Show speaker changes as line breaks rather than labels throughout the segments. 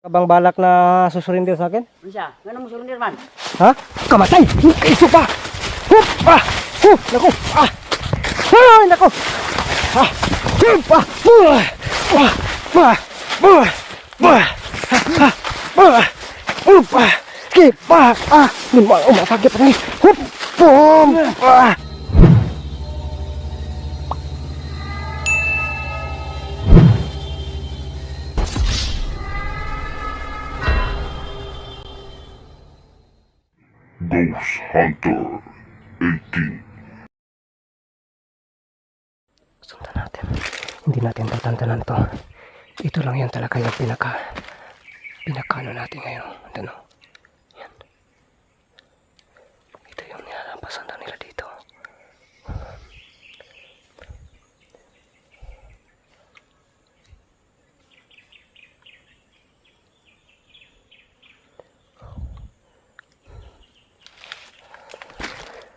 Kabang balak na susurindir sa akin?
Ano siya? Ganun mo surundir man?
Ha? Kamatay! Iso pa! Hup! Ah! Hup! Naku! Ah! Ay! Naku! Ah! Hup! Ah! Buah! Buah! Buah! Buah! Buah! Ah! Ah! Buah! Hup! Ah! Skip! Ah! Ah! Lima! Umasakit pa rin! Hup! Boom! Ah!
Ghost Hunter 18
Sundan natin. Hindi natin tatantanan to. Ito lang yan talaga yung pinaka pinakano natin ngayon. Ano? Yan. Ito yung nilalampasan na nila dito.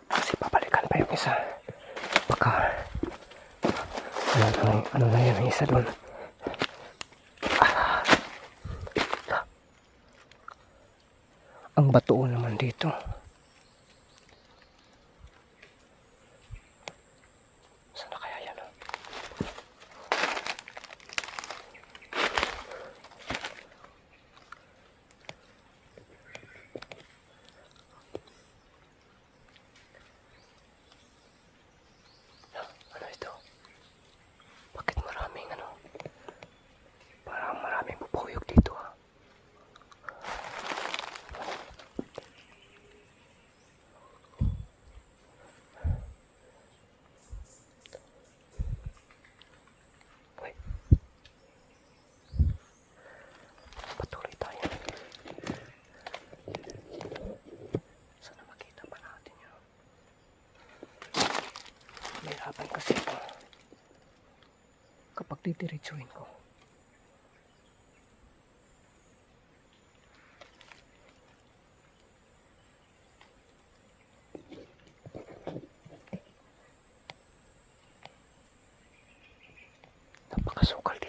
Kasi papalikan pa yung isa. Baka ano, ano, ano na yan ang isa doon? Ang batuon naman dito. Saan na kaya yan? ah? Ano ito? Bakit maraming ano? Parang maraming bubuyog dito ah. Uy. Patuloy tayo. Sana makita pa natin yun. Mahirapan kasi ito kapag didiretsuhin ko. Napakasukal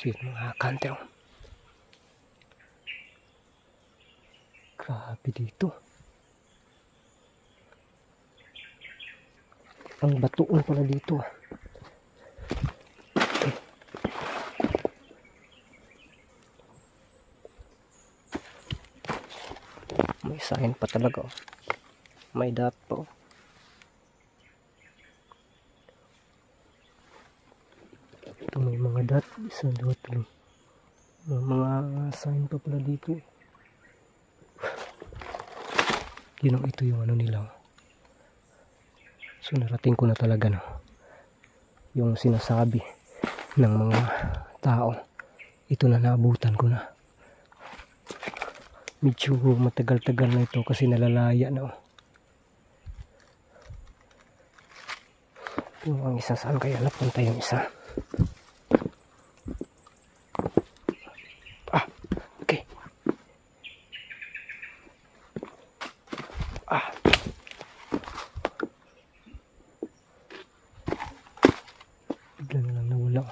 dito. Sweet mga kante. oh. Grabe dito. Ang batuon pala dito. May sign pa talaga. May dot pa. oh. Ito may mga tatlo. May mga sign pa pala dito. Yun ang ito yung ano nila. So narating ko na talaga no. Yung sinasabi ng mga tao. Ito na naabutan ko na. Medyo matagal-tagal na ito kasi nalalaya na. oh. Yung isa saan kaya napunta yung isa. Ah, okay. Ah. Bigla na lang nawala.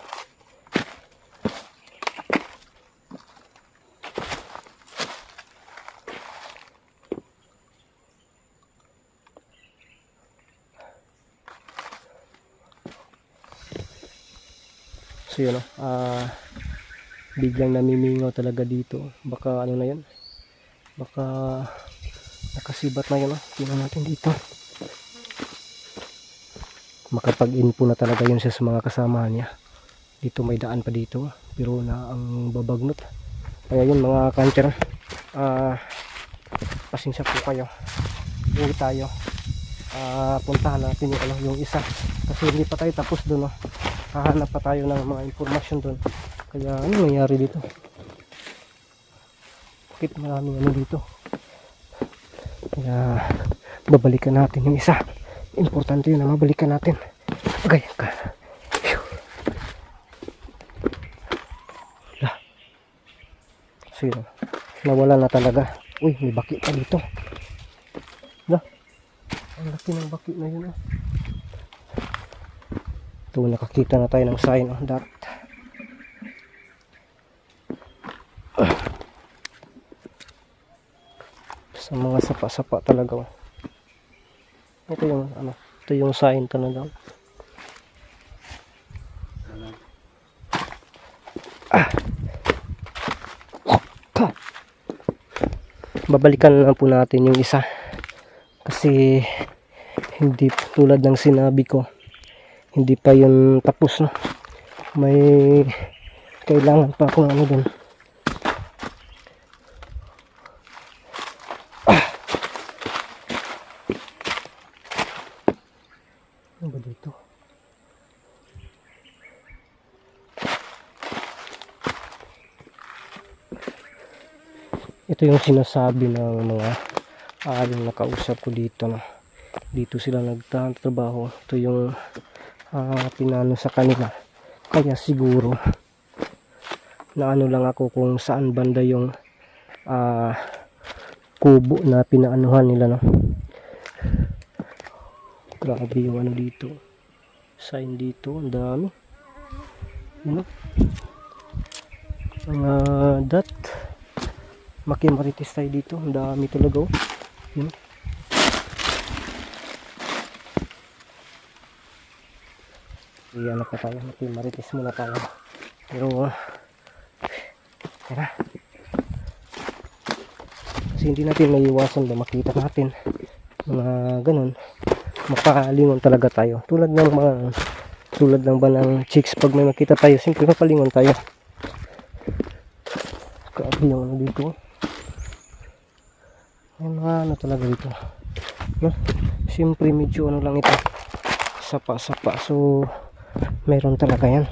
So yun o, ah, biglang namimingaw talaga dito. Baka ano na yan, baka nakasibat na yun o. Tingnan natin dito. Makapag-info na talaga yun siya sa mga kasama niya. Dito may daan pa dito, pero na ang babagnot. Kaya yun mga kanter, ah, pasensya po kayo. Uwi tayo. Ah, puntahan natin yung, ano, yung isa. Kasi hindi pa tayo tapos doon. Oh hahanap pa tayo ng mga impormasyon doon kaya ano nangyari dito bakit maraming ano dito kaya babalikan natin yung isa importante yun na mabalikan natin Ganyan ka. Wala. Sige. Nawala na talaga. Uy, may baki pa dito. Wala. Ang laki ng baki na yun. ah. Ito, nakakita na tayo ng sign of that. Sa mga sapa-sapa talaga. oh. Ito yung ano, ito yung sign talaga. Ah. Babalikan na po natin yung isa. Kasi hindi tulad ng sinabi ko. Hindi pa yun tapos no. May kailangan pa akong ano dun. Ano ba dito? Ito yung sinasabi ng mga ah, yung nakausap ko dito na dito sila nagtatrabaho. Ito yung ah, pinano sa kanila. Kaya siguro na ano lang ako kung saan banda yung ah, kubo na pinaanuhan nila no. Grabe yung ano dito. Sign dito. Ang dami. Yun o. Mga dot. Makimarites tayo dito. Ang dami talaga oh. Yun o. Na pa tayo. Makimarites muna tayo. Pero, uh, tara. Kasi hindi natin maiiwasan na makita natin mga ganun mapalingon talaga tayo tulad ng mga tulad ng ba ng chicks pag may makita tayo siyempre mapalingon tayo grabe yung ano dito may mga ano talaga dito no? siyempre medyo ano lang ito sapa sapa so meron talaga yan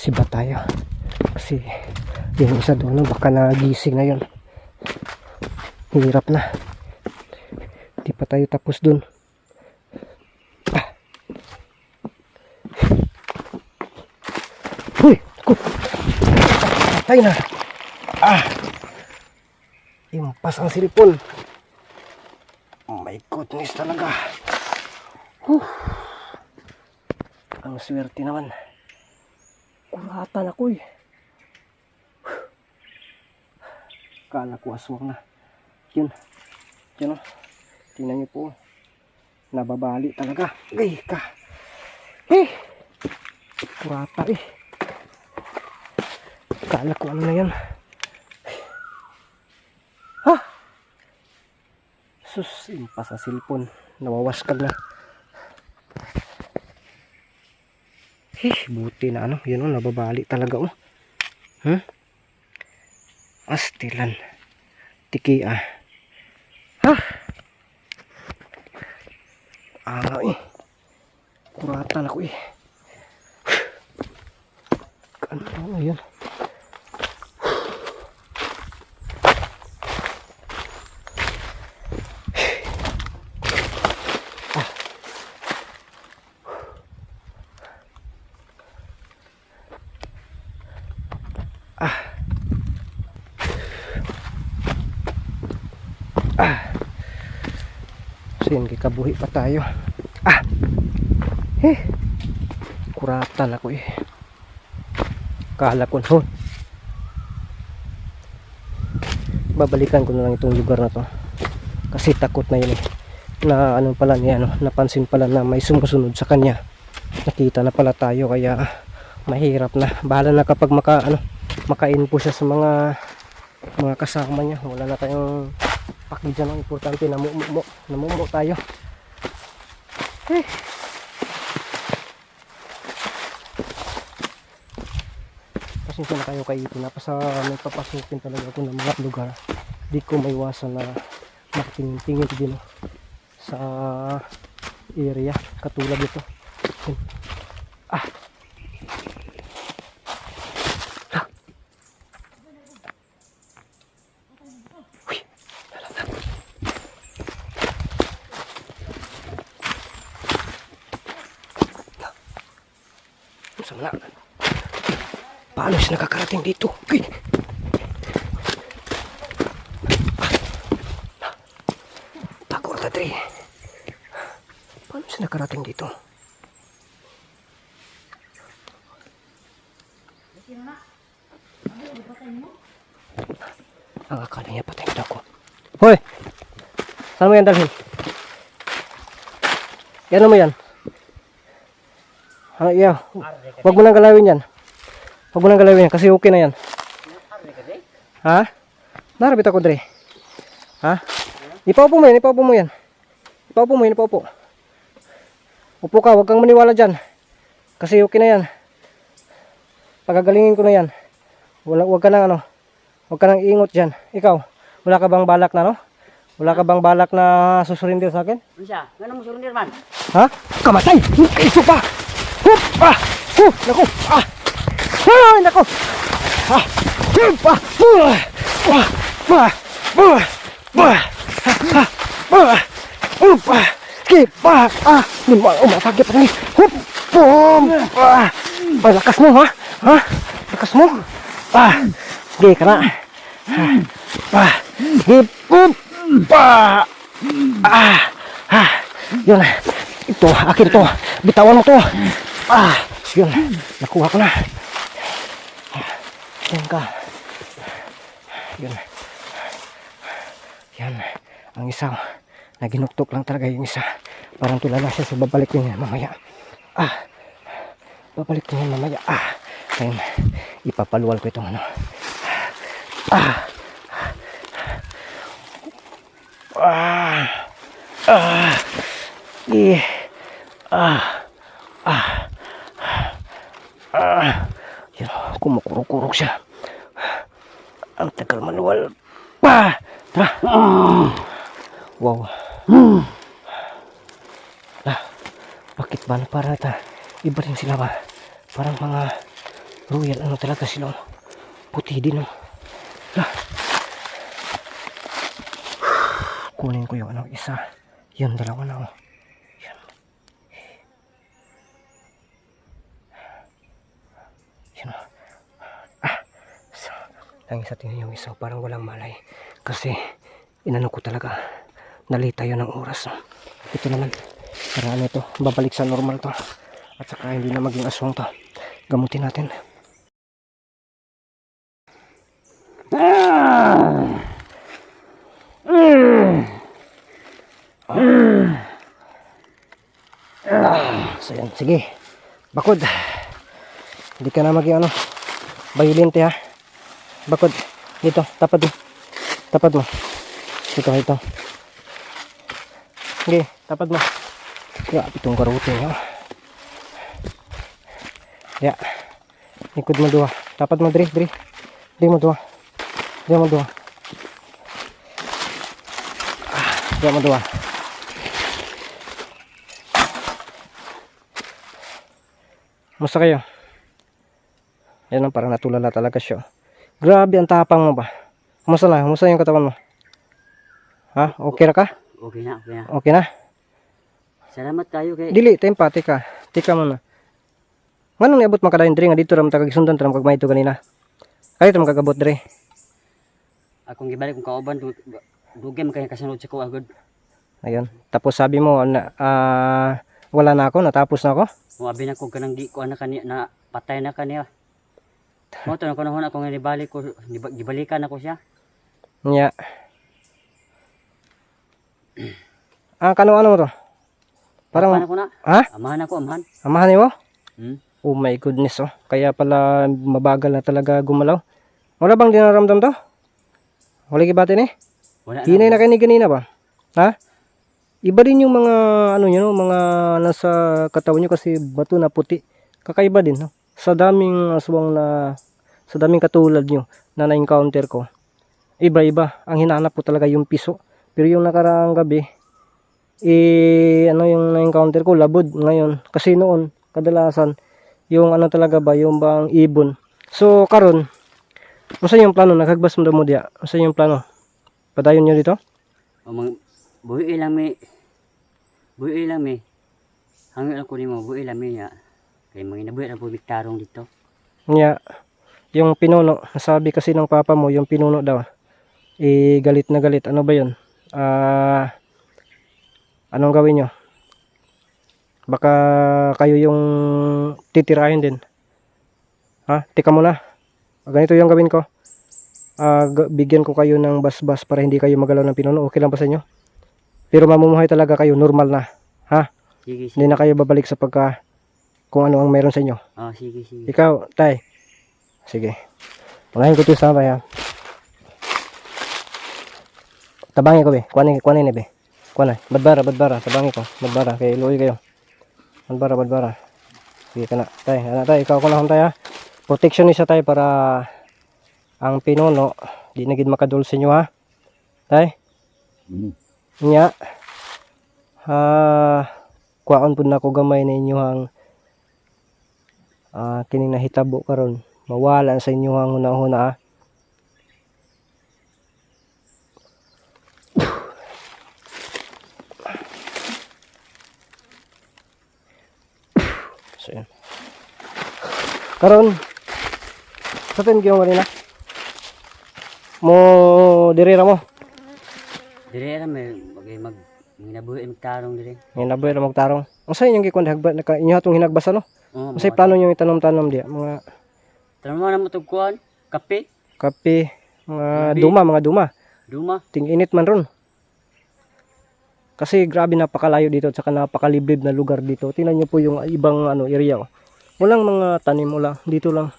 siba tayo kasi yung isa doon baka nagising na yun hirap na di pa tayo tapos doon ah. Uy! Ako! Patay na! Ah! Impas ang silipon. Oh my goodness talaga. Huh. Ang swerte naman. Kuratan ako eh. Kala ko aswang na. Yun. Yun o. Tingnan niyo po. Nababali talaga. Ay ka. Eh. Kurata eh. Kala ko ano na yan. Sus, impas sa cellphone. Nawawaskag na. Eh, buti na ano. Yun o, nababali talaga o. Hmm? Astilan. Tiki ah. Ha? Ano eh. Kuratan ako eh. Ano, ano yun? Yun, kikabuhi pa tayo. Ah! Eh! Kuratan ako eh. Kala ko no. Babalikan ko na lang itong lugar na to. Kasi takot na yun eh. Na ano pala niya, ano, napansin pala na may sumusunod sa kanya. Nakita na pala tayo kaya mahirap na. Bahala na kapag maka, ano, makain po siya sa mga mga kasama niya. Wala na tayong paki dyan ang importante namumumo namumumo tayo eh. pasensya na kayo kay Ito napasa may papasukin talaga ako ng mga lugar di ko maiwasan na makatingin-tingin din sa area katulad Yun. ah Sama na. Paano siya nakakarating dito? Uy! Tako na tre. Paano siya nakarating dito? Ang akala niya patay na ako. Hoy! Saan mo yan dalhin? Yan mo yan. Ah, yeah. Huwag mo nang galawin yan. Huwag mo nang galawin yan kasi okay na yan. Ha? Narabit ako, Dre. Ha? Ipaupo mo yan, ipaupo mo yan. Ipaupo mo yan, ipaupo. Upo ka, huwag kang maniwala dyan. Kasi okay na yan. Pagagalingin ko na yan. Wala, huwag ka nang ano. Huwag ka nang iingot dyan. Ikaw, wala ka bang balak na, no? Wala ka bang balak na susurindir sa akin?
Siya? Nga mo surundir man.
Ha? Kamatay! Iso pa! Hup! Ah! Huh! Naku! Ah! Ay! Naku! Ah! Hup! Ah! Buah! Buah! Buah! Buah! Buah! Ha! Ha! Buah! Hup! Ah! Kipa! Ah! Lima! Umatagip pa rin! Hup! Boom! Ah! Ay, lakas mo, ha? Ha? Lakas mo? Ah! Sige ka na! Ah! Hip! Hup! Pa! Ah! Ah! Yun. Ito, akin ito. Bitawan mo to. Ah, yun. Nakuha ko na. Yan ka. Yun. Yan. Ang isa, naginuktok lang talaga yung isa. Parang tulala siya sa babalik niya mamaya. Ah, babalik niya mamaya. Ah, ayun. Ipapaluwal ko itong ano. Ah. Ah. Ah. Eh. Ah. Ah. Ah. Yan, kumukurok-kurok siya. Ang tagal maluwal. Pa! Ah. Wow. Ah. Bakit ba na para? Iba rin sila ba? Parang mga royal ano talaga sila. Puti din oh. Ah. Kunin ko yung ano isa. Yan dalawa na oh. Yan. Yan. Ah. So, lang isa tingnan yung isa parang walang malay. Kasi inano ko talaga. Nalita yun ng oras. Ito naman. Para ano ito. Babalik sa normal to. At saka hindi na maging aswang to. Gamutin natin. So yan, sige. Bakod. Hindi ka na maging ano, violente ha. Bakod. Dito, tapad mo. Tapad mo. Dito, ito. Sige, tapad mo. Ya, itong karote ha. Ya. Ikod mo dua. Tapad mo, dre, dre. Dre mo dua. Dre mo dua. Ah, Dre mo dua. Musta kayo? Yan ang parang natulala talaga siya. Grabe ang tapang mo ba? Kumusta na? Kumusta yung katawan mo? Ha? Okay na ka?
Okay na, okay na.
Okay na?
Salamat kayo kay...
Dili, tempa, tika. Tika muna. Ngano ni abot makadayon diri nga dito ram tagag sundan ram kag mayto kanina. Kaya ram kagabot diri.
Akong gibalik kong kauban, du- dugay man kaya kasunod sa ko agad.
Ayun. Tapos sabi mo na ah, wala na ako, natapos na ako.
Muabi na ko kanang gi ko na kaniya, na patay na kaniya. Mo to na kunahon ako nga nibalik ko, gibalikan ako siya.
Nya. Ah, kano ano mo to?
Parang
Parang
ako na.
ha?
Amahan ako, amahan.
Amahan mo?
Hmm?
Oh my goodness oh. Kaya pala mabagal na talaga gumalaw. Wala bang dinaramdam to? Wala gibatin eh?
Wala
Hinay
na.
na kayo ni ganina ba? Ha? Iba din yung mga ano nyo, no? mga nasa katawan nyo kasi bato na puti. Kakaiba din. No? Sa daming aswang na, sa daming katulad nyo na na-encounter ko, iba-iba. Ang hinahanap ko talaga yung piso. Pero yung nakaraang gabi, eh, ano yung na-encounter ko, labod ngayon. Kasi noon, kadalasan, yung ano talaga ba, yung bang ibon. So, karon Masa yung plano? Naghagbas mo mo diya. Masa yung plano? Padayon nyo dito?
O mga buhi lang mi. Buhi lang mi. Hangin ako nimo, buhi lang mi ya. Kay mga inabuhi na po bigtarong dito.
Nya, yung pinuno, nasabi kasi ng papa mo, yung pinuno daw, eh, galit na galit. Ano ba yun? Ah, anong gawin nyo? Baka kayo yung titirahin din. Ha? Tika muna. Ganito yung gawin ko. Ga- bigyan ko kayo ng bas-bas para hindi kayo magalaw ng pinuno. Okay lang ba sa inyo? Pero mamumuhay talaga kayo, normal na.
Sige, sige.
Hindi na kayo babalik sa pagka kung ano ang meron sa inyo.
Oh, sige, sige.
Ikaw, tay. Sige. Pangahin ko ito sa ha. Tabangin ko be. Kuanin, kuanin ni be. Kuanin. Badbara, badbara. Tabangin ko. Badbara. Kay luoy kayo. Badbara, badbara. Sige ka na. Tay, ana tay. Ikaw ko na tay ha. Protection ni sa tay para ang pinuno di na gid makadul sa inyo ha. Tay.
Mm.
Nya. Ha. Kuaon pud nako gamay na inyo ang ah kining nahitabo karon mawala sa inyo ang hunahuna ah. So yan. Karon sa tin gyud kanina. Mo dirira mo.
Dire ra may bagay mag mga inabuhi bigtarong dire.
Ngayon naboy ra magtarong. Unsa inyong gikon hagba naka inyo hatong hinagbasan no?
Oh,
Unsay plano niyo itanom-tanom diya? Mga
Tanong na mo tug kuan, kape,
kape, mga
Gabi.
duma, mga duma.
duma.
ting init man ron. Kasi grabe napakalayo dito at saka napakaliblib na lugar dito. Tingnan niyo po yung ibang ano area. oh. Walang mga tanim wala. Dito lang.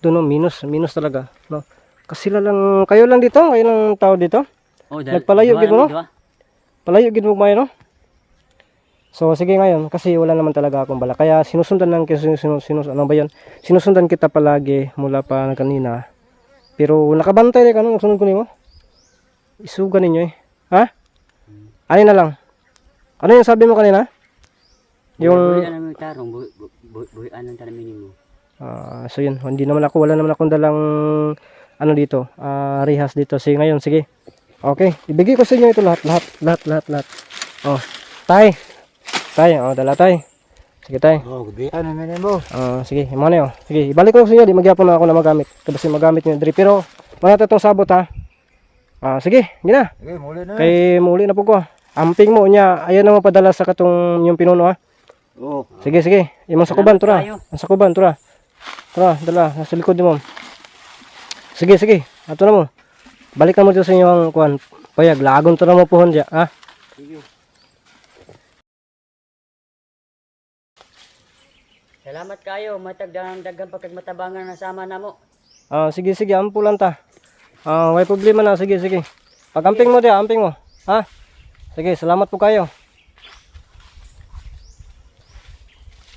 Doon no, minus, minus talaga, no. Kasi sila lang kayo lang dito, kayo lang tao dito.
Oh,
Nagpalayo,
duha
gid mo,
na,
no? Palayo gid mo kumain, no. So sige ngayon kasi wala naman talaga akong bala. Kaya sinusundan lang kita sinus, sinus, ano ba 'yan? Sinusundan kita palagi mula pa kanina. Pero nakabantay rin ka no, sunod ko nimo. Isugan ninyo eh. Ha? Ano na lang? Ano yung sabi mo kanina?
Yung na tarong, buhi buhi buhi anong tanamin mo.
ah, so yun, hindi naman ako wala naman akong dalang ano dito, ah rehas dito. Sige ngayon, sige. Okay, ibigay ko sa inyo ito lahat, lahat, lahat, lahat, lahat. Oh, tay. Tay, oh, dala tay. Sige tay.
Oh, gabi.
Ano naman mo?
Ah, sige, imo na yun. Sige, ibalik ko sa inyo, di magyapon na ako na magamit. Kasi magamit niyo diri pero mga itong sabot ha. Ah, sige, hindi na.
Okay, muli na.
Kay muli na po ko. Amping mo niya, ayan na mo padala sa katong yung pinuno ha.
Oh,
Sige, sige. Imong sakuban tura. Ang sakuban tura. Tura, dala nasa likod ni mo. Sige, sige. Ato na mo. Balik na mo dito sa inyong kuan. Payag, lagon to na mo pohon diya, ha?
sige. Salamat kayo, matag dagang dagang pagkag matabangan na sama namo.
Ah, sige, sige, ampo lang ta. Ah, may problema na. Sige, sige. Pagamping mo diya, amping mo. Ha? Sige, salamat po kayo.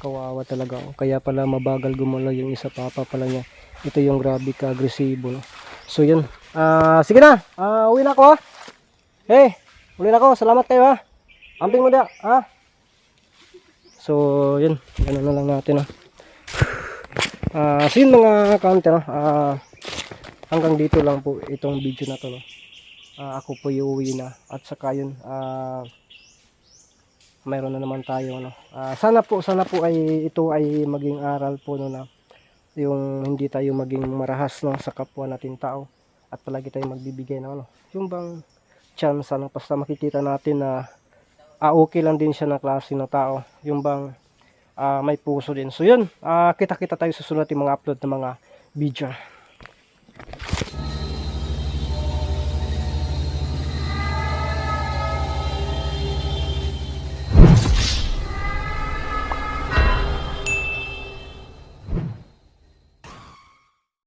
Kawawa talaga. oh. Kaya pala mabagal gumalaw yung isa papa pala niya. Ito yung grabe ka agresibo. No? So yun. Ah, sige na. Ah, uwi na ako ha. Hey, uwi na ako. Salamat kayo ha. Amping mo diya, ha? So, yun. Ganun na lang natin ha. Ah, so yun mga counter, ah hanggang dito lang po itong video na to, no? Ah, ako po iuwi na at saka yun, ah mayroon na naman tayo, no? Ah, sana po, sana po ay ito ay maging aral po, no, na yung hindi tayo maging marahas, no, sa kapwa natin tao at palagi tayo magbibigay ng ano, yung bang chance, ano, basta makikita natin na ah, okay lang din siya na klase ng tao, yung bang ah, may puso din. So yun, ah, kita-kita tayo sa sunod yung mga upload ng mga video.